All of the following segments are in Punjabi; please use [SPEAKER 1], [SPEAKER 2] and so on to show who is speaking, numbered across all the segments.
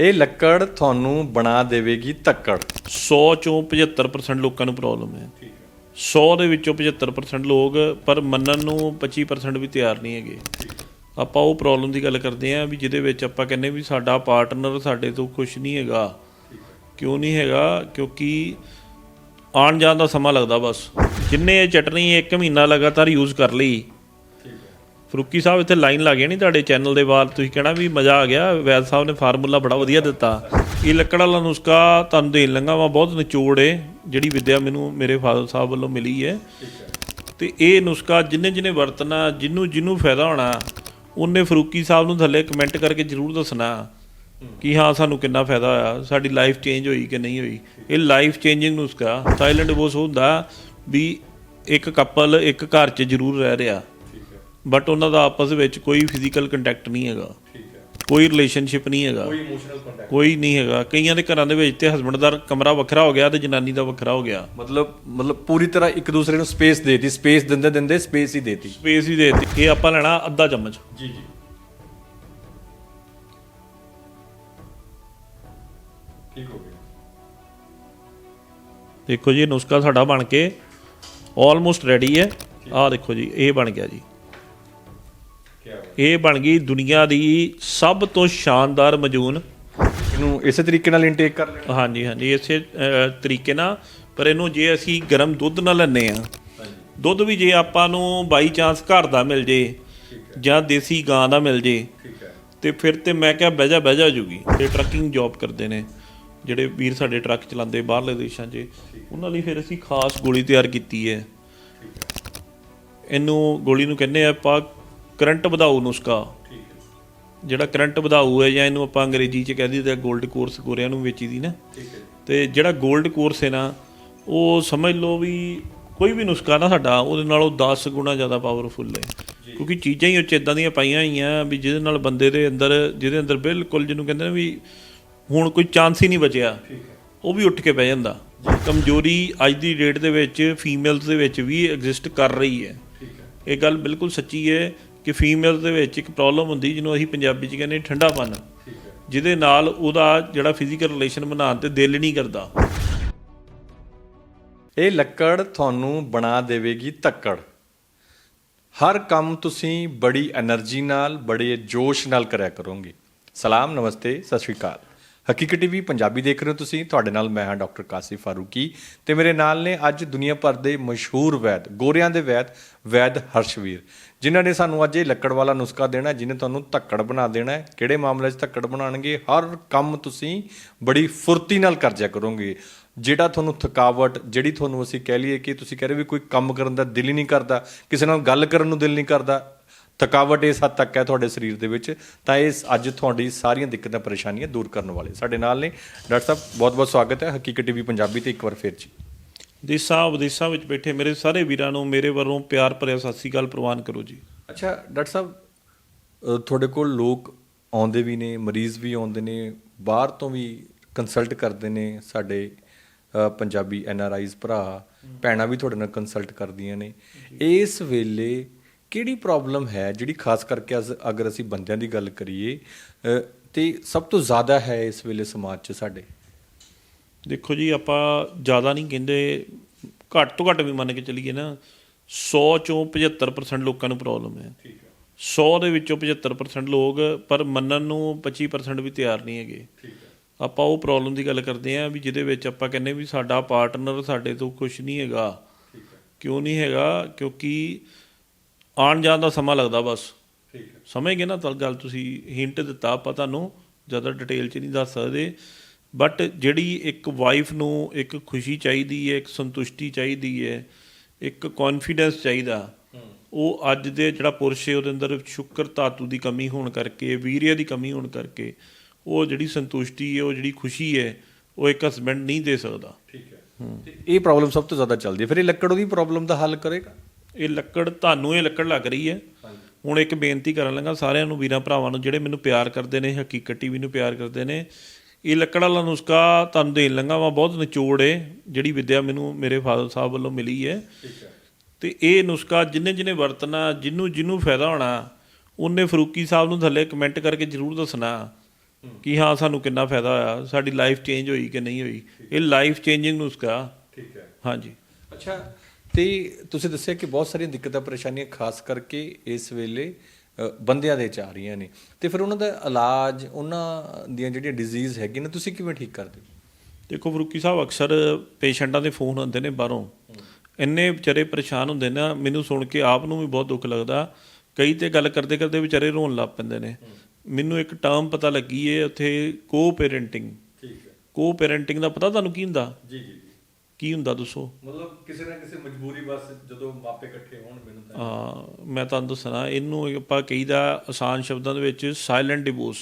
[SPEAKER 1] ਇਹ ਲੱਕੜ ਤੁਹਾਨੂੰ ਬਣਾ ਦੇਵੇਗੀ ਤੱਕੜ।
[SPEAKER 2] 100 ਚੋਂ 75% ਲੋਕਾਂ ਨੂੰ ਪ੍ਰੋਬਲਮ ਹੈ। 100 ਦੇ ਵਿੱਚੋਂ 75% ਲੋਕ ਪਰ ਮੰਨਣ ਨੂੰ 25% ਵੀ ਤਿਆਰ ਨਹੀਂ ਹੈਗੇ। ਆਪਾਂ ਉਹ ਪ੍ਰੋਬਲਮ ਦੀ ਗੱਲ ਕਰਦੇ ਆਂ ਵੀ ਜਿਹਦੇ ਵਿੱਚ ਆਪਾਂ ਕਹਿੰਦੇ ਵੀ ਸਾਡਾ ਪਾਰਟਨਰ ਸਾਡੇ ਤੋਂ ਖੁਸ਼ ਨਹੀਂ ਹੈਗਾ। ਕਿਉਂ ਨਹੀਂ ਹੈਗਾ? ਕਿਉਂਕਿ ਆਉਣ ਜਾਣ ਦਾ ਸਮਾਂ ਲੱਗਦਾ ਬਸ। ਜਿੰਨੇ ਇਹ ਚਟਨੀ ਇੱਕ ਮਹੀਨਾ ਲਗਾਤਾਰ ਯੂਜ਼ ਕਰ ਲਈ ਫਰੂਕੀ ਸਾਹਿਬ, ਇੱਥੇ ਲਾਈਨ ਲੱਗ ਨਹੀਂ ਤੁਹਾਡੇ ਚੈਨਲ ਦੇ ਬਾਹਰ ਤੁਸੀਂ ਕਹਿਣਾ ਵੀ ਮਜ਼ਾ ਆ ਗਿਆ। ਵੈਦ ਸਾਹਿਬ ਨੇ ਫਾਰਮੂਲਾ ਬੜਾ ਵਧੀਆ ਦਿੱਤਾ। ਇਹ ਲੱਕੜ ਵਾਲਾ ਨੁਸਖਾ ਤੁਹਾਨੂੰ ਦੇਣ ਲੰਗਾ ਵਾ। ਬਹੁਤ ਨਿਚੋੜ ਏ, ਜਿਹੜੀ ਵਿਦਿਆ ਮੈਨੂੰ ਮੇਰੇ ਫਾਦਰ ਸਾਹਿਬ ਵੱਲੋਂ ਮਿਲੀ ਹੈ ਤੇ ਇਹ ਨੁਸਖਾ ਜਿੰਨੇ ਜਿੰਨੇ ਵਰਤਣਾ, ਜਿੰਨੂੰ ਜਿੰਨੂੰ ਫਾਇਦਾ ਹੋਣਾ, ਉਹਨੇ ਫਰੂਕੀ ਸਾਹਿਬ ਨੂੰ ਥੱਲੇ ਕਮੈਂਟ ਕਰਕੇ ਜਰੂਰ ਦੱਸਣਾ ਕਿ ਹਾਂ, ਸਾਨੂੰ ਕਿੰਨਾ ਫਾਇਦਾ ਹੋਇਆ। ਸਾਡੀ ਲਾਈਫ ਚੇਂਜ ਹੋਈ ਕਿ ਨਹੀਂ ਹੋਈ? ਇਹ ਲਾਈਫ ਚੇਂਜਿੰਗ ਨੁਸਖਾ। ਸਾਇਲੈਂਟ ਡਿਵੋਰਸ ਹੁੰਦਾ ਵੀ ਇੱਕ ਕਪਲ ਇੱਕ ਘਰ 'ਚ ਜਰੂਰ ਰਹਿ ਰਿਹਾ। ਬਟ ਉਹਨਾਂ ਦਾ ਆਪਸ ਵਿੱਚ ਕੋਈ ਫਿਜ਼ੀਕਲ ਕੰਟੈਕਟ ਨਹੀਂ ਹੈਗਾ। ਕੋਈ ਰਿਲੇਸ਼ਨਸ਼ਿਪ ਨਹੀਂ ਹੈਗਾ। ਕੋਈ ਨਹੀਂ। ਹੈਗਾ। ਕਈਆਂ ਦੇ ਘਰਾਂ ਦੇ ਵਿੱਚ ਤੇ ਹਸਬੰਡ ਦਾ ਕਮਰਾ ਵੱਖਰਾ ਹੋ ਗਿਆ ਤੇ ਜਨਾਨੀ ਦਾ ਵੱਖਰਾ ਹੋ ਗਿਆ।
[SPEAKER 1] ਮਤਲਬ ਮਤਲਬ ਪੂਰੀ ਤਰ੍ਹਾਂ ਇੱਕ ਦੂਸਰੇ ਨੂੰ ਸਪੇਸ ਦੇਤੀ। ਸਪੇਸ ਦਿੰਦੇ ਦਿੰਦੇ ਸਪੇਸ ਹੀ ਦੇਤੀ।
[SPEAKER 2] ਸਪੇਸ ਹੀ ਦੇ ਦਿੱਤੀ। ਇਹ ਆਪਾਂ ਲੈਣਾ ਅੱਧਾ ਚਮਚ।
[SPEAKER 1] ਜੀ ਜੀ। ਠੀਕ ਹੋ ਗਿਆ।
[SPEAKER 2] ਦੇਖੋ ਜੀ ਇਹ ਨੁਸਖਾ ਸਾਡਾ ਬਣ ਕੇ ਆਲਮੋਸਟ ਰੈਡੀ ਹੈ। ਆਹ ਦੇਖੋ ਜੀ ਇਹ ਬਣ ਗਿਆ ਜੀ। ਇਹ ਬਣ ਗਈ ਦੁਨੀਆ ਦੀ ਸਭ ਤੋਂ ਸ਼ਾਨਦਾਰ ਮਜੂਨ।
[SPEAKER 1] ਇਹਨੂੰ ਇਸੇ ਤਰੀਕੇ ਨਾਲ ਇਨਟੇਕ ਕਰ ਲੈਣਾ।
[SPEAKER 2] ਹਾਂਜੀ ਹਾਂਜੀ ਇਸੇ ਤਰੀਕੇ ਨਾਲ। ਪਰ ਇਹਨੂੰ ਜੇ ਅਸੀਂ ਗਰਮ ਦੁੱਧ ਨਾਲ ਲੈਂਦੇ ਆ ਦੁੱਧ ਵੀ ਜੇ ਆਪਾਂ ਨੂੰ ਬਾਈ ਚਾਂਸ ਘਰ ਦਾ ਮਿਲ ਜੇ ਜਾਂ ਦੇਸੀ ਗਾਂ ਦਾ ਮਿਲ ਜੇ ਤੇ ਫਿਰ ਤੇ ਮੈਂ ਕਿਹਾ ਬਹਿ ਜਾ ਬਹਿ ਜਾ ਜੂਗੀ। ਤੇ ਟਰੱਕਿੰਗ ਜੌਬ ਕਰਦੇ ਨੇ ਜਿਹੜੇ ਵੀਰ ਸਾਡੇ ਟਰੱਕ ਚਲਾਉਂਦੇ ਬਾਹਰਲੇ ਦੇਸ਼ਾਂ 'ਚ। ਉਹਨਾਂ ਲਈ ਫਿਰ ਅਸੀਂ ਖਾਸ ਗੋਲੀ ਤਿਆਰ ਕੀਤੀ ਹੈ। ਇਹਨੂੰ ਗੋਲੀ ਨੂੰ ਕਹਿੰਦੇ ਆ ਆਪਾਂ ਕਰੰਟ ਵਧਾਊ ਨੁਸਖਾ। ਜਿਹੜਾ ਕਰੰਟ ਵਧਾਊ ਹੈ ਜਾਂ ਇਹਨੂੰ ਆਪਾਂ ਅੰਗਰੇਜ਼ੀ 'ਚ ਕਹਿ ਦਈਦਾ 골ਡ ਕੋਰਸ ਗੋਰਿਆਂ ਨੂੰ ਵੇਚੀ ਦੀ ਨਾ। ਤੇ ਜਿਹੜਾ 골ਡ ਕੋਰਸ ਹੈ ਨਾ ਉਹ ਸਮਝ ਲਓ ਵੀ ਕੋਈ ਵੀ ਨੁਸਖਾ ਨਾ ਸਾਡਾ ਉਹਦੇ ਨਾਲੋਂ 10 ਗੁਣਾ ਜ਼ਿਆਦਾ ਪਾਵਰਫੁਲ ਹੈ। ਕਿਉਂਕਿ ਚੀਜ਼ਾਂ ਹੀ ਉੱਚ ਇਦਾਂ ਦੀਆਂ ਪਾਈਆਂ ਹੋਈਆਂ ਵੀ ਜਿਹਦੇ ਨਾਲ ਬੰਦੇ ਦੇ ਅੰਦਰ ਜਿਹਦੇ ਅੰਦਰ ਬਿਲਕੁਲ ਜਿਹਨੂੰ ਕਹਿੰਦੇ ਨੇ ਵੀ ਹੁਣ ਕੋਈ ਚਾਂਸ ਹੀ ਨਹੀਂ ਬਚਿਆ ਉਹ ਵੀ ਉੱਠ ਕੇ ਬਹਿ ਜਾਂਦਾ। ਕਮਜ਼ੋਰੀ ਅੱਜ ਦੀ ਡੇਟ ਦੇ ਵਿੱਚ ਫੀਮੇਲਸ ਦੇ ਵਿੱਚ ਵੀ ਐਗਜ਼ਿਸਟ ਕਰ ਰਹੀ ਹੈ। ਇਹ ਗੱਲ ਬਿਲਕੁਲ ਸੱਚੀ ਹੈ। ਕਿ ਫੀਮੇਲ ਦੇ ਵਿੱਚ ਇੱਕ ਪ੍ਰੋਬਲਮ ਹੁੰਦੀ ਜਿਹਨੂੰ ਅਸੀਂ ਪੰਜਾਬੀ 'ਚ ਕਹਿੰਦੇ ਠੰਡਾ ਠੰਡਾਪਨ ਜਿਹਦੇ ਨਾਲ ਉਹਦਾ ਜਿਹੜਾ ਫਿਜ਼ੀਕਲ ਰਿਲੇਸ਼ਨ ਬਣਾਉਣ ਤੇ ਦਿਲ ਨਹੀਂ ਕਰਦਾ।
[SPEAKER 1] ਇਹ ਲੱਕੜ ਤੁਹਾਨੂੰ ਬਣਾ ਦੇਵੇਗੀ ਤੱਕੜ। ਹਰ ਕੰਮ ਤੁਸੀਂ ਬੜੀ એનર્ਜੀ ਨਾਲ, ਬੜੇ ਜੋਸ਼ ਨਾਲ ਕਰਿਆ ਕਰੋਗੇ। ਸਲਾਮ, ਨਮਸਤੇ, ਸਤਿ ਸ਼੍ਰੀ ਅਕਾਲ। ਹਕੀਕਤ ਟੀਵੀ ਪੰਜਾਬੀ ਦੇਖ ਰਹੇ ਹੋ ਤੁਸੀਂ। ਤੁਹਾਡੇ ਨਾਲ ਮੈਂ ਹਾਂ ਡਾਕਟਰ ਕਾਸਿਫ ਫਾਰੂਕੀ ਤੇ ਮੇਰੇ ਨਾਲ ਨੇ ਅੱਜ ਦੁਨੀਆ ਭਰ ਦੇ ਮਸ਼ਹੂਰ ਵੈਦ, ਗੋਰਿਆਂ ਦੇ ਵੈਦ ਵੈਦ ਹਰਸ਼ਵੀਰ, ਜਿਨ੍ਹਾਂ ਨੇ ਸਾਨੂੰ ਅੱਜ ਇਹ ਲੱਕੜ ਵਾਲਾ ਨੁਸਖਾ ਦੇਣਾ ਜਿਹਨੇ ਤੁਹਾਨੂੰ ਧੱਕੜ ਬਣਾ ਦੇਣਾ ਹੈ। ਕਿਹੜੇ ਮਾਮਲੇ 'ਚ ਧੱਕੜ ਬਣਾਉਣਗੇ? ਹਰ ਕੰਮ ਤੁਸੀਂ ਬੜੀ ਫੁਰਤੀ ਨਾਲ ਕਰਜਿਆ ਕਰੋਗੇ। ਜਿਹੜਾ ਤੁਹਾਨੂੰ ਥਕਾਵਟ, ਜਿਹੜੀ ਤੁਹਾਨੂੰ ਅਸੀਂ ਕਹਿ ਲਈਏ ਕਿ ਤੁਸੀਂ ਕਹਿ ਰਹੇ ਵੀ ਕੋਈ ਕੰਮ ਕਰਨ ਦਾ ਦਿਲ ਹੀ ਨਹੀਂ ਕਰਦਾ, ਕਿਸੇ ਨਾਲ ਗੱਲ ਕਰਨ ਨੂੰ ਦਿਲ ਨਹੀਂ ਕਰਦਾ ਥਕਾਵਟ ਇਸ ਹੱਦ ਤੱਕ ਹੈ ਤੁਹਾਡੇ ਸਰੀਰ ਦੇ ਵਿੱਚ ਤਾਂ ਇਹ ਅੱਜ ਤੁਹਾਡੀ ਸਾਰੀਆਂ ਦਿੱਕਤਾਂ ਪਰੇਸ਼ਾਨੀਆਂ ਦੂਰ ਕਰਨ ਵਾਲੇ। ਸਾਡੇ ਨਾਲ ਨੇ ਡਾਕਟਰ ਸਾਹਿਬ ਬਹੁਤ ਬਹੁਤ ਸਵਾਗਤ ਹੈ। ਹਕੀਕਤ ਟੀਵੀ ਪੰਜਾਬੀ ਤੇ ਇੱਕ ਵਾਰ ਫੇਰ ਜੀ।
[SPEAKER 2] ਦੇਸਾਂ ਵਿਦੇਸਾਂ ਵਿੱਚ ਬੈਠੇ ਮੇਰੇ ਸਾਰੇ ਵੀਰਾਂ ਨੂੰ ਮੇਰੇ ਵੱਲੋਂ ਪਿਆਰ ਭਰਿਆ ਸਤਿ ਸ੍ਰੀ ਅਕਾਲ ਪ੍ਰਵਾਨ ਕਰੋ ਜੀ।
[SPEAKER 1] ਅੱਛਾ ਡਾਕਟਰ ਸਾਹਿਬ ਤੁਹਾਡੇ ਕੋਲ ਲੋਕ ਆਉਂਦੇ ਵੀ ਨੇ ਮਰੀਜ਼ ਵੀ ਆਉਂਦੇ ਨੇ ਬਾਹਰ ਤੋਂ ਵੀ ਕੰਸਲਟ ਕਰਦੇ ਨੇ ਸਾਡੇ ਪੰਜਾਬੀ ਐਨ ਆਰ ਆਈਜ਼ ਭਰਾ ਭੈਣਾਂ ਵੀ ਤੁਹਾਡੇ ਨਾਲ ਕੰਸਲਟ ਕਰਦੀਆਂ ਨੇ। ਇਸ ਵੇਲੇ ਕਿਹੜੀ ਪ੍ਰੋਬਲਮ ਹੈ ਜਿਹੜੀ ਖਾਸ ਕਰਕੇ ਅਗਰ ਅਸੀਂ ਬੰਦਿਆਂ ਦੀ ਗੱਲ ਕਰੀਏ ਤੇ ਸਭ ਤੋਂ ਜ਼ਿਆਦਾ ਹੈ ਇਸ ਵੇਲੇ ਸਮਾਜ 'ਚ ਸਾਡੇ?
[SPEAKER 2] ਦੇਖੋ ਜੀ ਆਪਾਂ ਜ਼ਿਆਦਾ ਨਹੀਂ ਕਹਿੰਦੇ ਘੱਟ ਤੋਂ ਘੱਟ ਵੀ ਮੰਨ ਕੇ ਚੱਲੀਏ ਨਾ 100 ਚੋਂ 75% ਲੋਕਾਂ ਨੂੰ ਪ੍ਰੋਬਲਮ ਹੈ।
[SPEAKER 1] ਠੀਕ ਹੈ।
[SPEAKER 2] 100 ਦੇ ਵਿੱਚੋਂ 75% ਲੋਕ ਪਰ ਮੰਨਣ ਨੂੰ 25% ਵੀ ਤਿਆਰ ਨਹੀਂ ਹੈਗੇ।
[SPEAKER 1] ਠੀਕ ਹੈ।
[SPEAKER 2] ਆਪਾਂ ਉਹ ਪ੍ਰੋਬਲਮ ਦੀ ਗੱਲ ਕਰਦੇ ਆਂ ਵੀ ਜਿਹਦੇ ਵਿੱਚ ਆਪਾਂ ਕਹਿੰਦੇ ਵੀ ਸਾਡਾ ਪਾਰਟਨਰ ਸਾਡੇ ਤੋਂ ਖੁਸ਼ ਨਹੀਂ ਹੈਗਾ।
[SPEAKER 1] ਠੀਕ ਹੈ।
[SPEAKER 2] ਕਿਉਂ ਨਹੀਂ ਹੈਗਾ? ਕਿਉਂਕਿ ਆਉਣ ਜਾਣ ਦਾ ਸਮਾਂ ਲੱਗਦਾ ਬਸ।
[SPEAKER 1] ਠੀਕ ਹੈ।
[SPEAKER 2] ਸਮਝ ਗਏ ਨਾ ਤਾਂ ਗੱਲ ਤੁਸੀਂ ਹਿੰਟ ਦਿੱਤਾ ਆਪਾਂ ਤੁਹਾਨੂੰ ਜ਼ਿਆਦਾ ਡਿਟੇਲ 'ਚ ਨਹੀਂ ਦੱਸ ਸਕਦੇ। ਬਟ ਜਿਹੜੀ ਇੱਕ ਵਾਈਫ ਨੂੰ ਇੱਕ ਖੁਸ਼ੀ ਚਾਹੀਦੀ ਹੈ ਇੱਕ ਸੰਤੁਸ਼ਟੀ ਚਾਹੀਦੀ ਹੈ ਇੱਕ ਕੌਨਫੀਡੈਂਸ ਚਾਹੀਦਾ ਉਹ ਅੱਜ ਦੇ ਜਿਹੜਾ ਪੁਰਸ਼ ਹੈ ਉਹਦੇ ਅੰਦਰ ਸ਼ੁਕਰ ਧਾਤੂ ਦੀ ਕਮੀ ਹੋਣ ਕਰਕੇ ਵੀਰਿਆ ਦੀ ਕਮੀ ਹੋਣ ਕਰਕੇ ਉਹ ਜਿਹੜੀ ਸੰਤੁਸ਼ਟੀ ਹੈ ਉਹ ਜਿਹੜੀ ਖੁਸ਼ੀ ਹੈ ਉਹ ਇੱਕ ਹਸਬੈਂਡ ਨਹੀਂ ਦੇ ਸਕਦਾ।
[SPEAKER 1] ਠੀਕ ਹੈ। ਤੇ ਇਹ ਪ੍ਰੋਬਲਮ ਸਭ ਤੋਂ ਜ਼ਿਆਦਾ ਚੱਲਦੀ ਹੈ। ਫਿਰ ਇਹ ਲੱਕੜ ਉਹਦੀ ਪ੍ਰੋਬਲਮ ਦਾ ਹੱਲ ਕਰੇਗਾ।
[SPEAKER 2] ਇਹ ਲੱਕੜ ਤੁਹਾਨੂੰ ਇਹ ਲੱਕੜ ਲੱਗ ਰਹੀ ਹੈ। ਹੁਣ ਇੱਕ ਬੇਨਤੀ ਕਰਨ ਲੱਗਾ ਸਾਰਿਆਂ ਨੂੰ ਵੀਰਾਂ ਭਰਾਵਾਂ ਨੂੰ ਜਿਹੜੇ ਮੈਨੂੰ ਪਿਆਰ ਕਰਦੇ ਨੇ ਹਕੀਕਤ ਟੀਵੀ ਨੂੰ ਪਿਆਰ ਕਰਦੇ ਨੇ ਇਹ ਲੱਕੜ ਵਾਲਾ ਨੁਸਖਾ ਤੁਹਾਨੂੰ ਦੇਣ ਲੱਗਾ ਵਾ। ਬਹੁਤ ਨਿਚੋੜ ਹੈ ਜਿਹੜੀ ਵਿਦਿਆ ਮੈਨੂੰ ਮੇਰੇ ਫਾਦਰ ਸਾਹਿਬ ਵੱਲੋਂ ਮਿਲੀ ਹੈ। ਤੇ ਇਹ ਨੁਸਖਾ ਜਿੰਨੇ ਜਿੰਨੇ ਵਰਤਣਾ ਜਿੰਨੂੰ ਜਿੰਨੂੰ ਫਾਇਦਾ ਹੋਣਾ ਉਹਨੇ ਫਰੂਕੀ ਸਾਹਿਬ ਨੂੰ ਥੱਲੇ ਕਮੈਂਟ ਕਰਕੇ ਜਰੂਰ ਦੱਸਣਾ ਕਿ ਹਾਂ ਸਾਨੂੰ ਕਿੰਨਾ ਫਾਇਦਾ ਹੋਇਆ ਸਾਡੀ ਲਾਈਫ ਚੇਂਜ ਹੋਈ ਕਿ ਨਹੀਂ ਹੋਈ। ਇਹ ਲਾਈਫ ਚੇਂਜਿੰਗ ਨੁਸਖਾ।
[SPEAKER 1] ਠੀਕ ਹੈ।
[SPEAKER 2] ਹਾਂਜੀ।
[SPEAKER 1] ਅੱਛਾ ਤੇ ਤੁਸੀਂ ਦੱਸਿਆ ਕਿ ਬਹੁਤ ਸਾਰੀਆਂ ਦਿੱਕਤਾਂ ਪਰੇਸ਼ਾਨੀਆਂ ਖਾਸ ਕਰਕੇ ਇਸ ਵੇਲੇ ਬੰਦਿਆਂ ਦੇ ਚ ਆ ਰਹੀਆਂ ਨੇ। ਤੇ ਫਿਰ ਉਹਨਾਂ ਦਾ ਇਲਾਜ ਉਹਨਾਂ ਦੀਆਂ ਜਿਹੜੀਆਂ ਡਿਜ਼ੀਜ਼ ਹੈਗੀਆਂ ਨੇ ਤੁਸੀਂ ਕਿਵੇਂ ਠੀਕ ਕਰਦੇ ਹੋ?
[SPEAKER 2] ਦੇਖੋ ਫਰੂਕੀ ਸਾਹਿਬ ਅਕਸਰ ਪੇਸ਼ੈਂਟਾਂ ਦੇ ਫੋਨ ਆਉਂਦੇ ਨੇ ਬਾਹਰੋਂ। ਇੰਨੇ ਵਿਚਾਰੇ ਪਰੇਸ਼ਾਨ ਹੁੰਦੇ ਨੇ ਮੈਨੂੰ ਸੁਣ ਕੇ ਆਪ ਨੂੰ ਵੀ ਬਹੁਤ ਦੁੱਖ ਲੱਗਦਾ। ਕਈ ਤੇ ਗੱਲ ਕਰਦੇ ਕਰਦੇ ਵਿਚਾਰੇ ਰੋਣ ਲੱਗ ਪੈਂਦੇ ਨੇ। ਮੈਨੂੰ ਇੱਕ ਟਰਮ ਪਤਾ ਲੱਗੀ ਏ ਉੱਥੇ ਕੋ ਪੇਰੈਂਟਿੰਗ
[SPEAKER 1] ਠੀਕ ਹੈ।
[SPEAKER 2] ਕੋ ਪੇਰੈਂਟਿੰਗ ਦਾ ਪਤਾ ਤੁਹਾਨੂੰ ਕੀ ਹੁੰਦਾ?
[SPEAKER 1] ਜੀ ਜੀ।
[SPEAKER 2] ਕੀ ਹੁੰਦਾ ਦੱਸੋ?
[SPEAKER 1] ਮਤਲਬ ਕਿਸੇ ਨਾ ਕਿਸੇ ਮਜਬੂਰੀ ਬਸ ਜਦੋਂ ਮਾਪੇ ਇਕੱਠੇ ਹੋਣ ਮੈਨੂੰ ਤਾਂ।
[SPEAKER 2] ਹਾਂ ਮੈਂ ਤੁਹਾਨੂੰ ਦੱਸਣਾ ਇਹਨੂੰ ਆਪਾਂ ਕਹੀਦਾ ਆਸਾਨ ਸ਼ਬਦਾਂ ਦੇ ਵਿੱਚ ਸਾਇਲੈਂਟ ਡਿਵੋਰਸ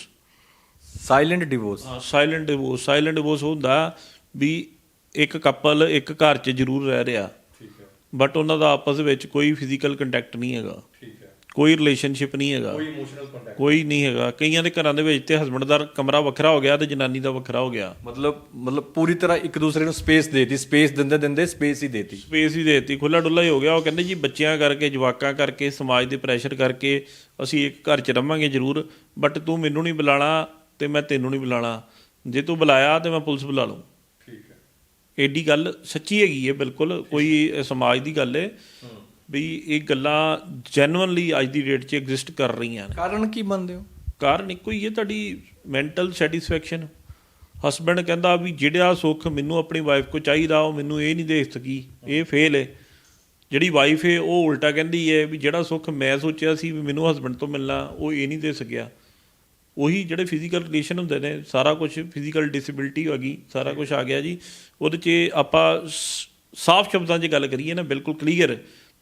[SPEAKER 1] ਸਾਇਲੈਂਟ ਡਿਵੋਰਸ
[SPEAKER 2] ਹਾਂ ਸਾਇਲੈਂਟ ਡਿਵੋਰਸ ਸਾਇਲੈਂਟ ਡਿਵੋਰਸ ਹੁੰਦਾ ਵੀ ਇੱਕ ਕਪਲ ਇੱਕ ਘਰ 'ਚ ਜ਼ਰੂਰ ਰਹਿ ਰਿਹਾ।
[SPEAKER 1] ਠੀਕ ਹੈ।
[SPEAKER 2] ਬਟ ਉਹਨਾਂ ਦਾ ਆਪਸ ਵਿੱਚ ਕੋਈ ਫਿਜ਼ੀਕਲ ਕੰਟੈਕਟ ਨਹੀਂ ਹੈਗਾ।
[SPEAKER 1] ਠੀਕ ਹੈ।
[SPEAKER 2] ਕੋਈ ਰਿਲੇਸ਼ਨਸ਼ਿਪ ਨਹੀਂ ਹੈਗਾ।
[SPEAKER 1] ਕੋਈ ਇਮੋਸ਼ਨਲ ਕੰਟੈਕਟ
[SPEAKER 2] ਕੋਈ ਨਹੀਂ ਹੈਗਾ। ਕਈਆਂ ਦੇ ਘਰਾਂ ਦੇ ਵਿੱਚ ਤੇ ਹਸਬੰਡ ਦਾ ਕਮਰਾ ਵੱਖਰਾ ਹੋ ਗਿਆ ਤੇ ਜਨਾਨੀ ਦਾ ਵੱਖਰਾ ਹੋ ਗਿਆ।
[SPEAKER 1] ਮਤਲਬ ਮਤਲਬ ਪੂਰੀ ਤਰ੍ਹਾਂ ਇੱਕ ਦੂਸਰੇ ਨੂੰ ਸਪੇਸ ਦੇਤੀ ਸਪੇਸ ਦਿੰਦੇ ਦਿੰਦੇ ਸਪੇਸ ਹੀ ਦੇਤੀ।
[SPEAKER 2] ਸਪੇਸ ਹੀ ਦੇਤੀ ਖੁੱਲਾ ਡੁੱਲਾ ਹੀ ਹੋ ਗਿਆ। ਉਹ ਕਹਿੰਦੇ ਜੀ ਬੱਚਿਆਂ ਕਰਕੇ ਜਵਾਕਾਂ ਕਰਕੇ ਸਮਾਜ ਦੇ ਪ੍ਰੈਸ਼ਰ ਕਰਕੇ ਅਸੀਂ ਇੱਕ ਘਰ 'ਚ ਰਵਾਂਗੇ ਜ਼ਰੂਰ ਬਟ ਤੂੰ ਮੈਨੂੰ ਨਹੀਂ ਬੁਲਾਣਾ ਤੇ ਮੈਂ ਤੈਨੂੰ ਨਹੀਂ ਬੁਲਾਣਾ। ਜੇ ਤੂੰ ਬੁਲਾਇਆ ਤੇ ਮੈਂ ਪੁਲਿਸ ਬੁਲਾ ਲੂੰ
[SPEAKER 1] ਠੀਕ ਹੈ।
[SPEAKER 2] ਏਡੀ ਗੱਲ ਸੱਚੀ ਹੈਗੀ ਹੈ ਬਿਲਕੁਲ। ਕੋਈ ਸਮਾਜ ਦੀ ਗੱਲ ਹੈ। ਵੀ ਇਹ ਗੱਲਾਂ ਜੈਨੂਇਨਲੀ ਅੱਜ ਦੀ ਡੇਟ 'ਚ ਐਗਜ਼ਿਸਟ ਕਰ ਰਹੀਆਂ ਨੇ।
[SPEAKER 1] ਕਾਰਨ ਕੀ ਮੰਨਦੇ ਹੋ?
[SPEAKER 2] ਕਾਰਨ ਇੱਕੋ ਹੀ ਹੈ ਤੁਹਾਡੀ ਮੈਂਟਲ ਸੈਟੀਸਫੈਕਸ਼ਨ ਹਸਬੰਡ ਕਹਿੰਦਾ ਵੀ ਜਿਹੜਾ ਸੁੱਖ ਮੈਨੂੰ ਆਪਣੀ ਵਾਈਫ ਕੋ ਚਾਹੀਦਾ ਉਹ ਮੈਨੂੰ ਇਹ ਨਹੀਂ ਦੇ ਸਕੀ ਇਹ ਫੇਲ ਹੈ। ਜਿਹੜੀ ਵਾਈਫ ਹੈ ਉਹ ਉਲਟਾ ਕਹਿੰਦੀ ਹੈ ਵੀ ਜਿਹੜਾ ਸੁੱਖ ਮੈਂ ਸੋਚਿਆ ਸੀ ਵੀ ਮੈਨੂੰ ਹਸਬੰਡ ਤੋਂ ਮਿਲਣਾ ਉਹ ਇਹ ਨਹੀਂ ਦੇ ਸਕਿਆ। ਉਹੀ ਜਿਹੜੇ ਫਿਜ਼ੀਕਲ ਰਿਲੇਸ਼ਨ ਹੁੰਦੇ ਨੇ ਸਾਰਾ ਕੁਝ ਫਿਜ਼ੀਕਲ ਡਿਸੇਬਿਲਟੀ ਹੋ ਗਈ ਸਾਰਾ ਕੁਝ ਆ ਗਿਆ ਜੀ। ਉਹਦੇ 'ਚ ਆਪਾਂ ਸਾਫ਼ ਸ਼ਬਦਾਂ 'ਚ ਗੱਲ ਕਰੀਏ ਨਾ ਬਿਲਕੁਲ ਕਲੀਅਰ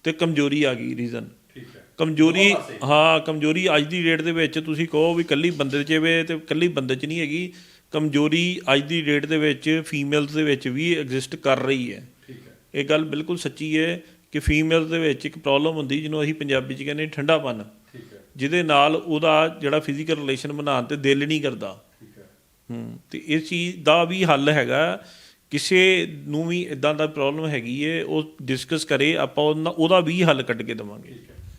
[SPEAKER 2] ਤੇ ਕਮਜ਼ੋਰੀ ਆ ਗਈ ਰੀਜ਼ਨ।
[SPEAKER 1] ਠੀਕ ਹੈ।
[SPEAKER 2] ਕਮਜ਼ੋਰੀ ਹਾਂ ਕਮਜ਼ੋਰੀ ਅੱਜ ਦੀ ਡੇਟ ਦੇ ਵਿੱਚ ਤੁਸੀਂ ਕਹੋ ਵੀ ਕੱਲੀ ਬੰਦੇ 'ਚ ਵੇ ਤੇ ਕੱਲੀ ਬੰਦੇ 'ਚ ਨਹੀਂ ਹੈਗੀ। ਕਮਜ਼ੋਰੀ ਅੱਜ ਦੀ ਡੇਟ ਦੇ ਵਿੱਚ ਫੀਮੇਲਸ ਦੇ ਵਿੱਚ ਵੀ ਐਗਜ਼ਿਸਟ ਕਰ ਰਹੀ ਹੈ।
[SPEAKER 1] ਠੀਕ ਹੈ।
[SPEAKER 2] ਇਹ ਗੱਲ ਬਿਲਕੁਲ ਸੱਚੀ ਹੈ ਕਿ ਫੀਮੇਲਸ ਦੇ ਵਿੱਚ ਇੱਕ ਪ੍ਰੋਬਲਮ ਹੁੰਦੀ ਜਿਹਨੂੰ ਅਸੀਂ ਪੰਜਾਬੀ 'ਚ ਕਹਿੰਦੇ ਠੰਡਾਪਨ।
[SPEAKER 1] ਠੀਕ ਹੈ।
[SPEAKER 2] ਜਿਹਦੇ ਨਾਲ ਉਹਦਾ ਜਿਹੜਾ ਫਿਜ਼ੀਕਲ ਰਿਲੇਸ਼ਨ ਬਣਾਉਣ ਤੇ ਦਿਲ ਨਹੀਂ ਕਰਦਾ।
[SPEAKER 1] ਠੀਕ ਹੈ।
[SPEAKER 2] ਹੂੰ ਤੇ ਇਸ ਚੀਜ਼ ਦਾ ਵੀ ਹੱਲ ਹੈਗਾ ਕਿਸੇ ਨੂੰ ਵੀ ਇਦਾਂ ਦਾ ਪ੍ਰੋਬਲਮ ਹੈਗੀ ਏ ਉਹ ਡਿਸਕਸ ਕਰੇ ਆਪਾਂ ਉਹਦਾ ਵੀ ਹੱਲ ਕੱਢ ਕੇ ਦੇਵਾਂਗੇ।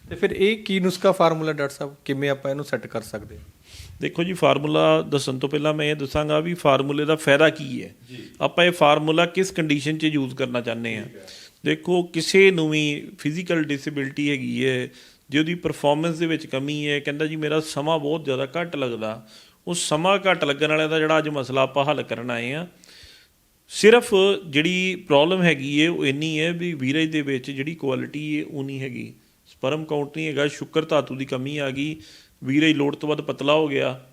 [SPEAKER 1] ਤੇ ਫਿਰ ਇਹ ਕੀ ਨੁਸਖਾ ਫਾਰਮੂਲਾ ਡਾਕਟਰ ਸਾਹਿਬ? ਕਿਵੇਂ ਆਪਾਂ ਇਹਨੂੰ ਸੈੱਟ ਕਰ ਸਕਦੇ
[SPEAKER 2] ਦੇਖੋ ਜੀ ਫਾਰਮੂਲਾ ਦੱਸਣ ਤੋਂ ਪਹਿਲਾਂ ਮੈਂ ਇਹ ਦੱਸਾਂਗਾ ਵੀ ਫਾਰਮੂਲੇ ਦਾ ਫਾਇਦਾ ਕੀ ਹੈ। ਆਪਾਂ ਇਹ ਫਾਰਮੂਲਾ ਕਿਸ ਕੰਡੀਸ਼ਨ 'ਚ ਯੂਜ਼ ਕਰਨਾ ਚਾਹੁੰਦੇ ਆ ਦੇਖੋ ਕਿਸੇ ਨੂੰ ਵੀ ਫਿਜ਼ੀਕਲ ਡਿਸੇਬਿਲਟੀ ਹੈਗੀ ਹੈ ਜੇ ਉਹਦੀ ਪਰਫਾਰਮੈਂਸ ਦੇ ਵਿੱਚ ਕਮੀ ਹੈ ਕਹਿੰਦਾ ਜੀ ਮੇਰਾ ਸਮਾਂ ਬਹੁਤ ਜ਼ਿਆਦਾ ਘੱਟ ਲੱਗਦਾ ਉਹ ਸਮਾਂ ਘੱਟ ਲੱਗਣ ਵਾਲੇ ਦਾ ਜਿਹੜਾ ਅੱਜ ਮਸਲਾ ਆਪਾਂ ਹੱਲ ਕਰਨ ਆਏ ਆ ਸਿਰਫ ਜਿਹੜੀ ਪ੍ਰੋਬਲਮ ਹੈਗੀ ਹੈ ਉਹ ਇੰਨੀ ਹੈ ਵੀ ਵੀਰਜ ਦੇ ਵਿੱਚ ਜਿਹੜੀ ਕੁਆਲਿਟੀ ਹੈ ਉਹ ਨਹੀਂ ਹੈਗੀ। ਸਪਰਮ ਕਾਊਂਟ ਨਹੀਂ ਹੈਗਾ ਸ਼ੁਕਰ ਧਾਤੂ ਦੀ ਕਮੀ ਆ ਗਈ। ਵੀਰਜ ਲੋੜ ਤੋਂ ਵੱਧ ਪਤਲਾ ਹੋ ਗਿਆ।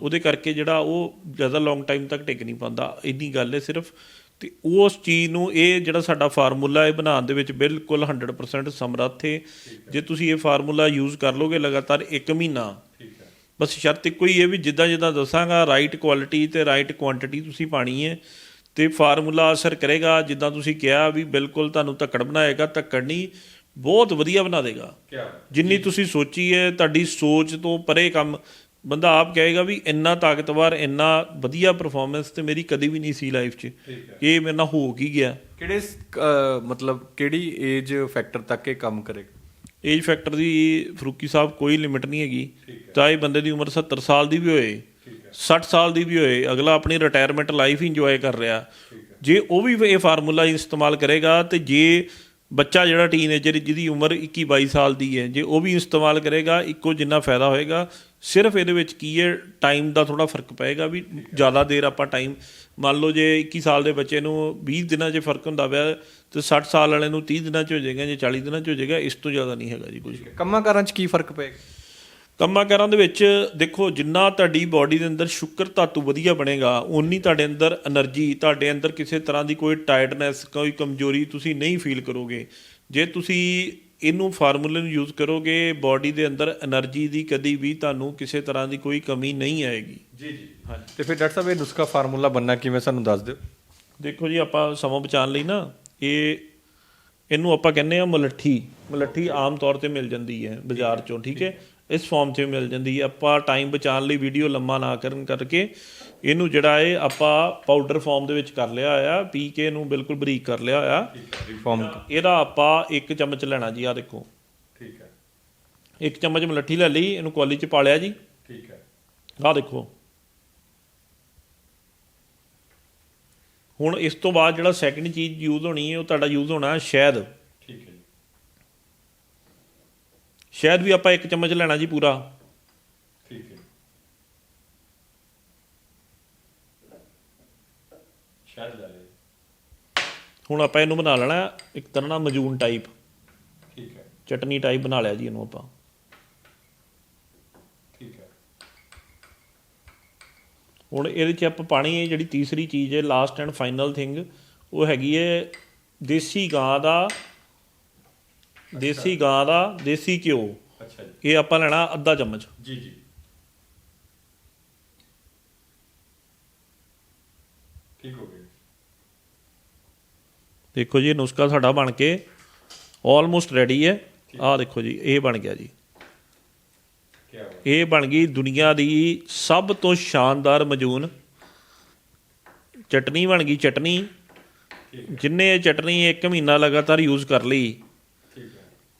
[SPEAKER 2] ਉਹਦੇ ਕਰਕੇ ਜਿਹੜਾ ਉਹ ਜ਼ਿਆਦਾ ਲੌਂਗ ਟਾਈਮ ਤੱਕ ਟਿਕ ਨਹੀਂ ਪਾਉਂਦਾ। ਇੰਨੀ ਗੱਲ ਹੈ ਸਿਰਫ। ਤੇ ਉਸ ਚੀਜ਼ ਨੂੰ ਇਹ ਜਿਹੜਾ ਸਾਡਾ ਫਾਰਮੂਲਾ ਹੈ ਬਣਾਉਣ ਦੇ ਵਿੱਚ ਬਿਲਕੁਲ 100% ਸਮਰੱਥ ਹੈ। ਜੇ ਤੁਸੀਂ ਇਹ ਫਾਰਮੂਲਾ ਯੂਜ਼ ਕਰ ਲੋਗੇ ਲਗਾਤਾਰ 1 ਮਹੀਨਾ ਬਸ ਸ਼ਰਤ ਇੱਕੋ ਹੀ ਹੈ ਵੀ ਜਿੱਦਾਂ ਜਿੱਦਾਂ ਦੱਸਾਂਗਾ ਰਾਈਟ ਕੁਆਲਿਟੀ ਤੇ ਰਾਈਟ ਕੁਆਂਟੀਟੀ ਤੁਸੀਂ ਪਾਣੀ ਹੈ ਤੇ ਫਾਰਮੂਲਾ ਅਸਰ ਕਰੇਗਾ ਜਿੱਦਾਂ ਤੁਸੀਂ ਕਿਹਾ ਵੀ ਬਿਲਕੁਲ ਤੁਹਾਨੂੰ ਧੱਕੜ ਬਣਾਏਗਾ ਧੱਕੜ ਨਹੀਂ ਬਹੁਤ ਵਧੀਆ ਬਣਾ ਦੇਗਾ। ਜਿੰਨੀ ਤੁਸੀਂ ਸੋਚੀ ਹੈ ਤੁਹਾਡੀ ਸੋਚ ਤੋਂ ਪਰੇ ਕੰਮ ਬੰਦਾ ਆਪ ਕਹੇਗਾ ਵੀ ਇੰਨਾ ਤਾਕਤਵਰ ਇੰਨਾ ਵਧੀਆ ਪਰਫਾਰਮੈਂਸ ਤੇ ਮੇਰੀ ਕਦੀ ਵੀ ਨਹੀਂ ਸੀ ਲਾਈਫ 'ਚ। ਕਿ ਇਹ ਮੇਰੇ ਨਾਲ ਹੋ ਕੀ ਗਿਆ।
[SPEAKER 1] ਕਿਹੜੇ ਮਤਲਬ ਕਿਹੜੀ ਏਜ ਫੈਕਟਰ ਤੱਕ ਇਹ ਕੰਮ ਕਰੇਗਾ
[SPEAKER 2] ਏਜ ਫੈਕਟਰ ਦੀ ਫਰੂਕੀ ਸਾਹਿਬ ਕੋਈ ਲਿਮਿਟ ਨਹੀਂ ਹੈਗੀ। ਚਾਹੇ ਬੰਦੇ ਦੀ ਉਮਰ 70 ਸਾਲ ਦੀ ਵੀ ਹੋਏ 60 ਸਾਲ ਦੀ ਵੀ ਹੋਏ ਅਗਲਾ ਆਪਣੀ ਰਿਟਾਇਰਮੈਂਟ ਲਾਈਫ ਇੰਜੋਏ ਕਰ ਰਿਹਾ। ਜੇ ਉਹ ਵੀ ਇਹ ਫਾਰਮੂਲਾ ਇਸਤੇਮਾਲ ਕਰੇਗਾ ਤੇ ਜੇ ਬੱਚਾ ਜਿਹੜਾ ਟੀਨੇਜਰ ਜਿਹਦੀ ਉਮਰ 21 22 ਸਾਲ ਦੀ ਹੈ ਜੇ ਉਹ ਵੀ ਇਸਤੇਮਾਲ ਕਰੇਗਾ ਇੱਕੋ ਜਿੰਨਾ ਫਾਇਦਾ ਹੋਏਗਾ। ਸਿਰਫ ਇਹਦੇ ਵਿੱਚ ਕੀ ਹੈ ਟਾਈਮ ਦਾ ਥੋੜਾ ਫ਼ਰਕ ਪਏਗਾ ਵੀ ਜ਼ਿਆਦਾ ਦੇਰ ਆਪਾਂ ਟਾਈਮ ਮੰਨ ਲਓ ਜੇ 21 ਸਾਲ ਦੇ ਬੱਚੇ ਨੂੰ 20 ਦਿਨਾਂ 'ਚ ਫ਼ਰਕ ਹੁੰਦਾ ਪਿਆ ਤੇ 60 ਸਾਲ ਵਾਲੇ ਨੂੰ 30 ਦਿਨਾਂ 'ਚ ਹੋ ਜਾਏਗਾ ਜੇ 40 ਦਿਨਾਂ 'ਚ ਹੋ ਜਾਏਗਾ ਇਸ ਤੋਂ ਜ਼ਿਆਦਾ ਨਹੀਂ ਹੈਗਾ ਜੀ ਕੁਝ
[SPEAKER 1] ਕੰਮਾਂ ਕਾਰਾਂ 'ਚ ਕੀ ਫ਼ਰਕ ਪਏਗਾ?
[SPEAKER 2] ਕੰਮਾਂਕਾਰਾਂ ਦੇ ਵਿੱਚ ਦੇਖੋ ਜਿੰਨਾ ਤੁਹਾਡੀ ਬਾਡੀ ਦੇ ਅੰਦਰ ਸ਼ੁਕਰ ਧਾਤੂ ਵਧੀਆ ਬਣੇਗਾ ਉਨੀ ਤੁਹਾਡੇ ਅੰਦਰ એનર્ਜੀ ਤੁਹਾਡੇ ਅੰਦਰ ਕਿਸੇ ਤਰ੍ਹਾਂ ਦੀ ਕੋਈ ਟਾਇਰਡਨੈਸ ਕੋਈ ਕਮਜ਼ੋਰੀ ਤੁਸੀਂ ਨਹੀਂ ਫੀਲ ਕਰੋਗੇ। ਜੇ ਤੁਸੀਂ ਇਹਨੂੰ ਫਾਰਮੂਲੇ ਨੂੰ ਯੂਜ਼ ਕਰੋਗੇ ਬਾਡੀ ਦੇ ਅੰਦਰ એનર્ਜੀ ਦੀ ਕਦੀ ਵੀ ਤੁਹਾਨੂੰ ਕਿਸੇ ਤਰ੍ਹਾਂ ਦੀ ਕੋਈ ਕਮੀ ਨਹੀਂ ਆਏਗੀ।
[SPEAKER 1] ਜੀ ਜੀ। ਹਾਂ ਤੇ ਫਿਰ ਡਾਕਟਰ ਸਾਹਿਬ ਇਹ ਨੁਸਖਾ ਫਾਰਮੂਲਾ ਬੰਨਾ ਕਿਵੇਂ ਸਾਨੂੰ ਦੱਸ ਦਿਓ?
[SPEAKER 2] ਦੇਖੋ ਜੀ ਆਪਾਂ ਸਮਾਂ ਬਚਾਉਣ ਲਈ ਨਾ ਇਹ ਇਹਨੂੰ ਆਪਾਂ ਕਹਿੰਦੇ ਆ ਮਲੱਠੀ। ਮਲੱਠੀ ਆਮ ਤੌਰ ਤੇ ਮਿਲ ਜਾਂਦੀ ਹੈ ਬਾਜ਼ਾਰ ਚੋਂ ਠੀਕ ਹੈ। ਇਸ ਫਾਰਮ 'ਚ ਮਿਲ ਜਾਂਦੀ ਹੈ। ਆਪਾਂ ਟਾਈਮ ਬਚਾਉਣ ਲਈ ਵੀਡੀਓ ਲੰਮਾ ਨਾ ਕਰਨ ਕਰਕੇ ਇਹਨੂੰ ਜਿਹੜਾ ਏ ਆਪਾਂ ਪਾਊਡਰ ਫਾਰਮ ਦੇ ਵਿੱਚ ਕਰ ਲਿਆ ਆ ਪੀ ਕੇ ਨੂੰ ਬਿਲਕੁਲ ਬਰੀਕ ਕਰ ਲਿਆ ਆ
[SPEAKER 1] ਫਾਰਮ
[SPEAKER 2] ਇਹਦਾ ਆਪਾਂ ਇੱਕ ਚਮਚ ਲੈਣਾ ਜੀ ਆ ਦੇਖੋ।
[SPEAKER 1] ਠੀਕ ਹੈ।
[SPEAKER 2] ਇੱਕ ਚਮਚ ਮਲੱਠੀ ਲੈ ਲਈ ਇਹਨੂੰ ਕੋਲੀ 'ਚ ਪਾ ਲਿਆ ਜੀ।
[SPEAKER 1] ਠੀਕ ਹੈ।
[SPEAKER 2] ਆ ਦੇਖੋ। ਹੁਣ ਇਸ ਤੋਂ ਬਾਅਦ ਜਿਹੜਾ ਸੈਕੰਡ ਚੀਜ਼ ਯੂਜ਼ ਹੋਣੀ ਹੈ ਉਹ ਤੁਹਾਡਾ ਯੂਜ਼ ਹੋਣਾ ਸ਼ਹਿਦ। ਸ਼ਹਿਦ ਵੀ ਆਪਾਂ ਇੱਕ ਚਮਚ ਲੈਣਾ ਜੀ ਪੂਰਾ।
[SPEAKER 1] ਠੀਕ ਹੈ। ਸ਼ਾਇਦ ਲੈ ਲੈ
[SPEAKER 2] ਹੁਣ ਆਪਾਂ ਇਹਨੂੰ ਬਣਾ ਲੈਣਾ ਇੱਕ ਤਰ੍ਹਾਂ ਨਾਲ ਮਜੂਨ ਟਾਈਪ
[SPEAKER 1] ਠੀਕ ਹੈ।
[SPEAKER 2] ਚਟਨੀ ਟਾਈਪ ਬਣਾ ਲਿਆ ਜੀ ਇਹਨੂੰ ਆਪਾਂ।
[SPEAKER 1] ਠੀਕ ਹੈ।
[SPEAKER 2] ਹੁਣ ਇਹਦੇ 'ਚ ਆਪਾਂ ਪਾਣੀ ਹੈ ਜਿਹੜੀ ਤੀਸਰੀ ਚੀਜ਼ ਹੈ ਲਾਸਟ ਐਂਡ ਫਾਈਨਲ ਥਿੰਗ ਉਹ ਹੈਗੀ ਹੈ ਦੇਸੀ ਗਾਂ ਦਾ ਦੇਸੀ ਗਾਂ ਦਾ ਦੇਸੀ ਘਿਓ।
[SPEAKER 1] ਅੱਛਾ ਜੀ।
[SPEAKER 2] ਇਹ ਆਪਾਂ ਲੈਣਾ ਅੱਧਾ ਚਮਚ।
[SPEAKER 1] ਜੀ ਜੀ। ਠੀਕ ਹੋ ਗਿਆ।
[SPEAKER 2] ਦੇਖੋ ਜੀ ਨੁਸਖਾ ਸਾਡਾ ਬਣ ਕੇ ਆਲਮੋਸਟ ਰੈਡੀ ਹੈ। ਆਹ ਦੇਖੋ ਜੀ ਇਹ ਬਣ ਗਿਆ ਜੀ। ਇਹ ਬਣ ਗਈ ਦੁਨੀਆ ਦੀ ਸਭ ਤੋਂ ਸ਼ਾਨਦਾਰ ਮਜੂਨ। ਚਟਨੀ ਬਣ ਗਈ ਚਟਨੀ। ਜਿੰਨੇ ਇਹ ਚਟਨੀ ਇੱਕ ਮਹੀਨਾ ਲਗਾਤਾਰ ਯੂਜ਼ ਕਰ ਲਈ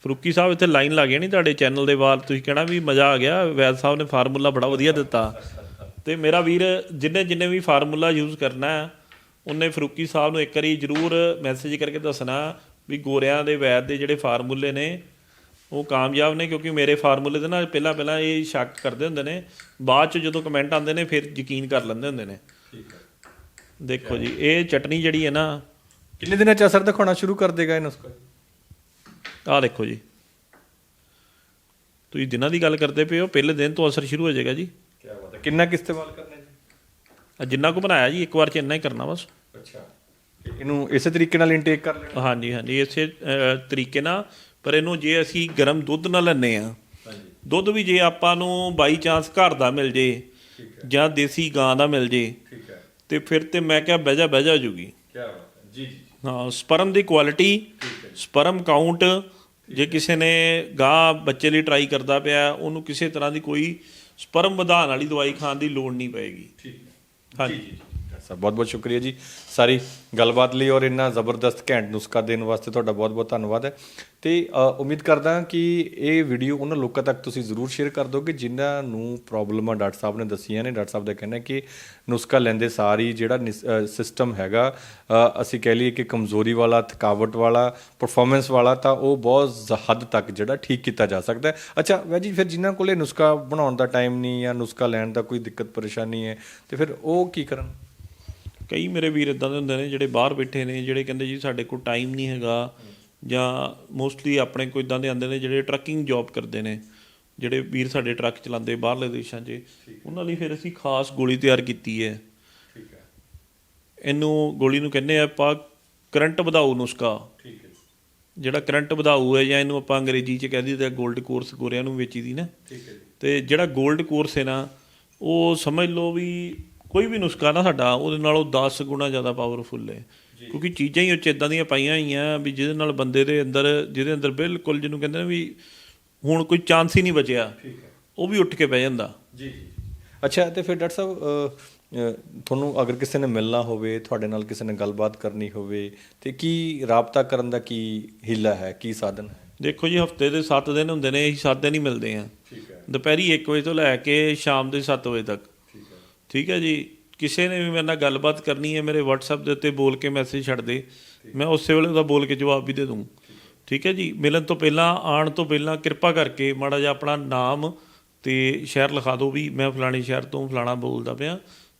[SPEAKER 2] ਫਰੂਕੀ ਸਾਹਿਬ ਇੱਥੇ ਲਾਈਨ ਲੱਗ ਨਹੀਂ ਤੁਹਾਡੇ ਚੈਨਲ ਦੇ ਬਾਹਰ ਤੁਸੀਂ ਕਹਿਣਾ ਵੀ ਮਜ਼ਾ ਆ ਗਿਆ। ਵੈਦ ਸਾਹਿਬ ਨੇ ਫਾਰਮੂਲਾ ਬੜਾ ਵਧੀਆ ਦਿੱਤਾ। ਤੇ ਮੇਰਾ ਵੀਰ ਜਿੰਨੇ ਜਿੰਨੇ ਵੀ ਫਾਰਮੂਲਾ ਯੂਜ਼ ਕਰਨਾ ਹੈ, ਉਹਨੇ ਫਰੂਕੀ ਸਾਹਿਬ ਨੂੰ ਇੱਕ ਵਾਰੀ ਜਰੂਰ ਮੈਸੇਜ ਕਰਕੇ ਦੱਸਣਾ ਵੀ ਗੋਰਿਆਂ ਦੇ ਵੈਦ ਦੇ ਜਿਹੜੇ ਫਾਰਮੂਲੇ ਨੇ ਉਹ ਕਾਮਯਾਬ ਨੇ ਕਿਉਂਕਿ ਮੇਰੇ ਫਾਰਮੂਲੇ ਦੇ ਨਾਲ ਪਹਿਲਾਂ ਪਹਿਲਾਂ ਇਹ ਸ਼ੱਕ ਕਰਦੇ ਹੁੰਦੇ ਨੇ। ਬਾਅਦ ਚ ਜਦੋਂ ਕਮੈਂਟ ਆਉਂਦੇ ਨੇ ਫਿਰ ਯਕੀਨ ਕਰ ਲੈਂਦੇ ਹੁੰਦੇ ਨੇ।
[SPEAKER 1] ਠੀਕ ਹੈ
[SPEAKER 2] ਦੇਖੋ ਜੀ ਇਹ ਚਟਨੀ ਜਿਹੜੀ ਹੈ ਨਾ
[SPEAKER 1] ਕਿੰਨੇ ਦਿਨਾਂ ਚ ਅਸਰ ਦਿਖਾਉਣਾ ਸ਼ੁਰੂ ਕਰ ਦੇਗਾ ਇਹ ਨੁਸਖਾ
[SPEAKER 2] ਆਹ ਦੇਖੋ ਜੀ। ਤੁਸੀਂ ਦਿਨਾਂ ਦੀ ਗੱਲ ਕਰਦੇ ਪਏ ਹੋ ਪਹਿਲੇ ਦਿਨ ਤੋਂ ਅਸਰ ਸ਼ੁਰੂ ਹੋ ਜਾਏਗਾ ਜੀ।
[SPEAKER 1] ਕੀ ਬਾਤ ਹੈ। ਕਿੰਨਾ ਕਿ ਇਸਤੇਮਾਲ ਕਰਨਾ ਜੀ?
[SPEAKER 2] ਜਿੰਨਾ ਕੁ ਬਣਾਇਆ ਜੀ ਇੱਕ ਵਾਰ ਚ ਇੰਨਾ ਹੀ ਕਰਨਾ ਬਸ।
[SPEAKER 1] ਅੱਛਾ। ਇਹਨੂੰ ਇਸੇ ਤਰੀਕੇ ਨਾਲ ਇਨਟੇਕ ਕਰ ਲੈਣਾ।
[SPEAKER 2] ਹਾਂਜੀ ਹਾਂਜੀ ਇਸੇ ਤਰੀਕੇ ਨਾਲ। ਪਰ ਇਹਨੂੰ ਜੇ ਅਸੀਂ ਗਰਮ ਦੁੱਧ ਨਾਲ ਲੈਂਦੇ ਆ
[SPEAKER 1] ਹਾਂਜੀ।
[SPEAKER 2] ਦੁੱਧ ਵੀ ਜੇ ਆਪਾਂ ਨੂੰ ਬਾਈ ਚਾਂਸ ਘਰ ਦਾ ਮਿਲ ਜੇ ਜਾਂ ਦੇਸੀ ਗਾਂ ਦਾ ਮਿਲ ਜੇ
[SPEAKER 1] ਠੀਕ ਹੈ।
[SPEAKER 2] ਤੇ ਫਿਰ ਤੇ ਮੈਂ ਕਿਹਾ ਬਹਿਜਾ ਬਹਿਜਾ ਜੂਗੀ।
[SPEAKER 1] ਕੀ ਬਾਤ ਹੈ। ਜੀ ਜੀ।
[SPEAKER 2] ਹਾਂ ਸਪਰਮ ਦੀ ਕੁਆਲਿਟੀ ਸਪਰਮ ਕਾਊਂਟ ਜੇ ਕਿਸੇ ਨੇ ਗਾਂ ਬੱਚੇ ਲਈ ਟਰਾਈ ਕਰਦਾ ਪਿਆ ਉਹਨੂੰ ਕਿਸੇ ਤਰ੍ਹਾਂ ਦੀ ਕੋਈ ਸਪਰਮ ਵਧਾਉਣ ਵਾਲੀ ਦਵਾਈ ਖਾਣ ਦੀ ਲੋੜ ਨਹੀਂ ਪਏਗੀ।
[SPEAKER 1] ਠੀਕ
[SPEAKER 2] ਹਾਂਜੀ।
[SPEAKER 1] ਸਰ ਬਹੁਤ ਬਹੁਤ ਸ਼ੁਕਰੀਆ ਜੀ। ਸਾਰੀ ਗੱਲਬਾਤ ਲਈ ਔਰ ਇੰਨਾ ਜ਼ਬਰਦਸਤ ਘੈਂਟ ਨੁਸਖਾ ਦੇਣ ਵਾਸਤੇ ਤੁਹਾਡਾ ਬਹੁਤ ਬਹੁਤ ਧੰਨਵਾਦ ਹੈ। ਤੇ ਉਮੀਦ ਕਰਦਾ ਕਿ ਇਹ ਵੀਡੀਓ ਉਹਨਾਂ ਲੋਕਾਂ ਤੱਕ ਤੁਸੀਂ ਜ਼ਰੂਰ ਸ਼ੇਅਰ ਕਰ ਦੋਗੇ ਜਿਨ੍ਹਾਂ ਨੂੰ ਪ੍ਰੋਬਲਮਾਂ ਡਾਕਟਰ ਸਾਹਿਬ ਨੇ ਦੱਸੀਆਂ ਨੇ। ਡਾਕਟਰ ਸਾਹਿਬ ਦਾ ਕਹਿਣਾ ਕਿ ਨੁਸਖਾ ਲੈਂਦੇ ਸਾਰੀ ਜਿਹੜਾ ਸਿਸਟਮ ਹੈਗਾ ਅਸੀਂ ਕਹਿ ਲਈਏ ਕਿ ਕਮਜ਼ੋਰੀ ਵਾਲਾ, ਥਕਾਵਟ ਵਾਲਾ ਪਰਫਾਰਮੈਂਸ ਵਾਲਾ ਤਾਂ ਉਹ ਬਹੁਤ ਜ਼- ਹੱਦ ਤੱਕ ਜਿਹੜਾ ਠੀਕ ਕੀਤਾ ਜਾ ਸਕਦਾ ਹੈ। ਅੱਛਾ ਵੈਜੀ ਫਿਰ ਜਿਨ੍ਹਾਂ ਕੋਲੇ ਨੁਸਖਾ ਬਣਾਉਣ ਦਾ ਟਾਈਮ ਨਹੀਂ ਜਾਂ ਨੁਸਖਾ ਲੈਣ ਦਾ ਕੋਈ ਦਿੱਕਤ ਪਰੇਸ਼ਾਨੀ ਹੈ, ਤੇ ਫਿਰ ਉਹ ਕੀ ਕਰਨ?
[SPEAKER 2] ਕਈ ਮੇਰੇ ਵੀਰ ਇਦਾਂ ਦੇ ਹੁੰਦੇ ਨੇ ਜਿਹੜੇ ਬਾਹਰ ਬੈਠੇ ਨੇ ਜਿਹੜੇ ਕਹਿੰਦੇ ਜੀ ਸਾਡੇ ਕੋਲ ਟਾਈਮ ਨਹੀਂ ਹੈਗਾ ਜਾਂ ਮੋਸਟਲੀ ਆਪਣੇ ਕੋਈ ਇਦਾਂ ਦੇ ਆਉਂਦੇ ਨੇ ਜਿਹੜੇ ਟਰੱਕਿੰਗ ਜੌਬ ਕਰਦੇ ਨੇ ਜਿਹੜੇ ਵੀਰ ਸਾਡੇ ਟਰੱਕ ਚਲਾਉਂਦੇ ਬਾਹਰਲੇ ਦੇਸ਼ਾਂ 'ਚ ਉਹਨਾਂ ਲਈ ਫਿਰ ਅਸੀਂ ਖਾਸ ਗੋਲੀ ਤਿਆਰ ਕੀਤੀ ਹੈ।
[SPEAKER 1] ਠੀਕ ਹੈ।
[SPEAKER 2] ਇਹਨੂੰ ਗੋਲੀ ਨੂੰ ਕਹਿੰਦੇ ਆ ਆਪਾਂ ਕਰੰਟ ਵਧਾਊ ਨੁਸਖਾ।
[SPEAKER 1] ਠੀਕ ਹੈ।
[SPEAKER 2] ਜਿਹੜਾ ਕਰੰਟ ਵਧਾਊ ਹੈ ਜਾਂ ਇਹਨੂੰ ਆਪਾਂ ਅੰਗਰੇਜ਼ੀ 'ਚ ਕਹਿ ਦਈਦਾ 골ਡ ਕੋਰਸ ਗੋਰਿਆਂ ਨੂੰ ਵੇਚੀ ਦੀ ਨਾ।
[SPEAKER 1] ਠੀਕ ਹੈ
[SPEAKER 2] ਤੇ ਜਿਹੜਾ 골ਡ ਕੋਰਸ ਹੈ ਨਾ ਉਹ ਸਮਝ ਲਓ ਵੀ ਕੋਈ ਵੀ ਨੁਸਖਾ ਨਾ ਸਾਡਾ ਉਹਦੇ ਨਾਲੋਂ 10 ਗੁਣਾ ਜ਼ਿਆਦਾ ਪਾਵਰਫੁਲ ਹੈ ਕਿਉਂਕਿ ਚੀਜ਼ਾਂ ਹੀ ਉਹ 'ਚ ਏਦਾਂ ਦੀਆਂ ਪਾਈਆਂ ਹੋਈਆਂ ਵੀ ਜਿਹਦੇ ਨਾਲ ਬੰਦੇ ਦੇ ਅੰਦਰ ਜਿਹਦੇ ਅੰਦਰ ਬਿਲਕੁਲ ਜਿਹਨੂੰ ਕਹਿੰਦੇ ਨੇ ਵੀ ਹੁਣ ਕੋਈ ਚਾਂਸ ਹੀ ਨਹੀਂ ਬਚਿਆ
[SPEAKER 1] ਠੀਕ ਹੈ।
[SPEAKER 2] ਉਹ ਵੀ ਉੱਠ ਕੇ ਬਹਿ ਜਾਂਦਾ।
[SPEAKER 1] ਜੀ ਜੀ। ਅੱਛਾ ਤੇ ਫਿਰ ਡਾਕਟਰ ਸਾਹਿਬ ਤੁਹਾਨੂੰ ਅਗਰ ਕਿਸੇ ਨੇ ਮਿਲਣਾ ਹੋਵੇ ਤੁਹਾਡੇ ਨਾਲ ਕਿਸੇ ਨੇ ਗੱਲਬਾਤ ਕਰਨੀ ਹੋਵੇ ਤੇ ਕੀ ਰਾਬਤਾ ਕਰਨ ਦਾ ਕੀ ਹਿੱਲਾ ਹੈ ਕੀ ਸਾਧਨ ਹੈ?
[SPEAKER 2] ਦੇਖੋ ਜੀ ਹਫ਼ਤੇ ਦੇ 7 ਦਿਨ ਹੁੰਦੇ ਨੇ ਅਸੀਂ 7 ਦਿਨ ਹੀ ਮਿਲਦੇ ਆ
[SPEAKER 1] ਠੀਕ ਹੈ।
[SPEAKER 2] ਦੁਪਹਿਰੀ 1 ਵਜੇ ਤੋਂ ਲੈ ਕੇ ਸ਼ਾਮ ਦੇ 7 ਵਜੇ ਤੱਕ।
[SPEAKER 1] ਠੀਕ ਹੈ
[SPEAKER 2] ਜੀ? ਕਿਸੇ ਨੇ ਵੀ ਮੇਰੇ ਨਾਲ ਗੱਲਬਾਤ ਕਰਨੀ ਹੈ, ਮੇਰੇ WhatsApp ਦੇ ਉੱਤੇ ਬੋਲ ਕੇ ਮੈਸੇਜ ਛੱਡ ਦੇ। ਮੈਂ ਉਸੇ ਵੇਲੇ ਉਹਦਾ ਬੋਲ ਕੇ ਜਵਾਬ ਵੀ ਦੇ ਦੂੰ। ਠੀਕ ਹੈ ਜੀ? ਮਿਲਣ ਤੋਂ ਪਹਿਲਾਂ, ਆਉਣ ਤੋਂ ਪਹਿਲਾਂ ਕਿਰਪਾ ਕਰਕੇ ਮਾੜਾ ਜਿਹਾ ਆਪਣਾ ਨਾਮ ਤੇ ਸ਼ਹਿਰ ਲਿਖਾ ਦਿਓ ਵੀ ਮੈਂ ਫਲਾਣੇ ਸ਼ਹਿਰ ਤੋਂ ਫਲਾਣਾ ਬੋਲਦਾ ਪਿਆ।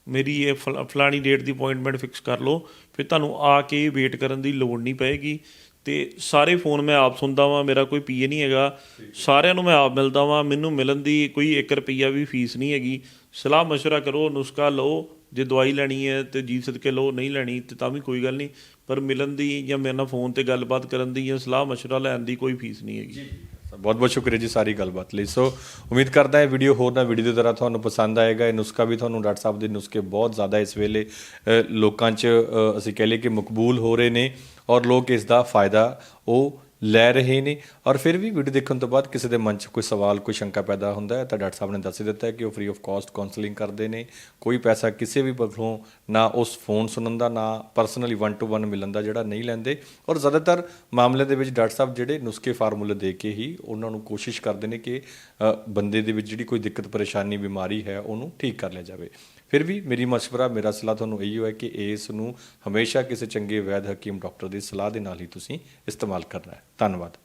[SPEAKER 2] ਮੇਰੀ ਇਹ ਫਲਾਣੀ ਡੇਟ ਦੀ ਅਪਾਇੰਟਮੈਂਟ ਫਿਕਸ ਕਰ ਲਓ। ਫਿਰ ਤੁਹਾਨੂੰ ਆ ਕੇ ਵੇਟ ਕਰਨ ਦੀ ਲੋੜ ਨਹੀਂ ਪਏਗੀ। ਤੇ ਸਾਰੇ ਫੋਨ ਮੈਂ ਆਪ ਸੁਣਦਾ ਵਾਂ ਮੇਰਾ ਕੋਈ ਪੀਏ ਨਹੀਂ ਹੈਗਾ ਸਾਰਿਆਂ ਨੂੰ ਮੈਂ ਆਪ ਮਿਲਦਾ ਵਾਂ ਮੈਨੂੰ ਮਿਲਣ ਦੀ ਕੋਈ 1 ਰੁਪਈਆ ਵੀ ਫੀਸ ਨਹੀਂ ਹੈਗੀ ਸਲਾਹ مشورہ ਕਰੋ ਨੁਸਖਾ ਲਓ ਜੇ ਦਵਾਈ ਲੈਣੀ ਹੈ ਤੇ ਜੀ ਸਦਕੇ ਲਓ ਨਹੀਂ ਲੈਣੀ ਤੇ ਤਾਂ ਵੀ ਕੋਈ ਗੱਲ ਨਹੀਂ ਪਰ ਮਿਲਣ ਦੀ ਜਾਂ ਮੇਰੇ ਨਾਲ ਫੋਨ ਤੇ ਗੱਲਬਾਤ ਕਰਨ ਦੀ ਜਾਂ ਸਲਾਹ مشورہ ਲੈਣ ਦੀ ਕੋਈ ਫੀਸ ਨਹੀਂ ਹੈਗੀ
[SPEAKER 1] ਬਹੁਤ ਬਹੁਤ ਸ਼ੁਕਰੀਆ ਜੀ ਸਾਰੀ ਗੱਲਬਾਤ ਲਈ। ਸੋ ਉਮੀਦ ਕਰਦਾ ਹਾਂ ਵੀਡੀਓ ਹੋਰ ਨਾ ਵੀਡੀਓ ਦੀ ਤਰ੍ਹਾਂ ਤੁਹਾਨੂੰ ਪਸੰਦ ਆਏਗਾ। ਇਹ ਨੁਸਖਾ ਵੀ ਤੁਹਾਨੂੰ ਡਾਕਟਰ ਸਾਹਿਬ ਦੇ ਨੁਸਖੇ ਬਹੁਤ ਜ਼ਿਆਦਾ ਇਸ ਵੇਲੇ ਲੋਕਾਂ 'ਚ ਅਸੀਂ ਕਹਿ ਲਈਏ ਕਿ ਮਕਬੂਲ ਹੋ ਰਹੇ ਨੇ ਔਰ ਲੋਕ ਇਸ ਦਾ ਫਾਇਦਾ ਉਹ ਲੈ ਰਹੇ ਨੇ ਔਰ ਫਿਰ ਵੀ ਵੀਡੀਓ ਦੇਖਣ ਤੋਂ ਬਾਅਦ ਕਿਸੇ ਦੇ ਮਨ 'ਚ ਕੋਈ ਸਵਾਲ, ਕੋਈ ਸ਼ੰਕਾ ਪੈਦਾ ਹੁੰਦਾ ਹੈ ਤਾਂ ਡਾਕਟਰ ਸਾਹਿਬ ਨੇ ਦੱਸ ਦਿੱਤਾ ਹੈ ਕਿ ਉਹ ਫ੍ਰੀ ਆਫ ਕਾਸਟ ਕਾਉਂਸਲਿੰਗ ਕਰਦੇ ਨੇ। ਕੋਈ ਪੈਸਾ ਕਿਸੇ ਵੀ ਪੱਖੋਂ ਨਾ ਉਸ ਫੋਨ ਸੁਣਨ ਦਾ, ਨਾ ਪਰਸਨਲੀ 1 ਟੂ 1 ਮਿਲਣ ਦਾ ਜਿਹੜਾ ਨਹੀਂ ਲੈਂਦੇ। ਔਰ ਜ਼ਿਆਦਾਤਰ ਮਾਮਲੇ ਦੇ ਵਿੱਚ ਡਾਕਟਰ ਸਾਹਿਬ ਜਿਹੜੇ ਨੁਸਖੇ ਫਾਰਮੂਲੇ ਦੇ ਕੇ ਹੀ ਉਹਨਾਂ ਨੂੰ ਕੋਸ਼ਿਸ਼ ਕਰਦੇ ਨੇ ਕਿ ਬੰਦੇ ਦੇ ਵਿੱਚ ਜਿਹੜੀ ਕੋਈ ਦਿੱਕਤ, ਪਰੇਸ਼ਾਨੀ, ਬਿਮਾਰੀ ਹੈ, ਉਹਨੂੰ ਠੀਕ ਕਰ ਲਿਆ ਜਾਵੇ। ਫਿਰ ਵੀ ਮੇਰੀ ਮਸ਼ਵਰਾ, ਮੇਰਾ ਸਲਾਹ ਤੁਹਾਨੂੰ ਇਹੀ ਹੈ ਕਿ ਇਸ ਨੂੰ ਹਮੇਸ਼ਾ ਕਿਸੇ ਚੰਗੇ ਵੈਦ ਹਕੀਮ ਡਾਕਟਰ ਦੀ ਸਲਾਹ ਦੇ ਨਾਲ ਹੀ ਤੁਸੀਂ ਇਸਤੇਮਾਲ ਕਰਨਾ ਹੈ। ਧੰਨਵਾਦ।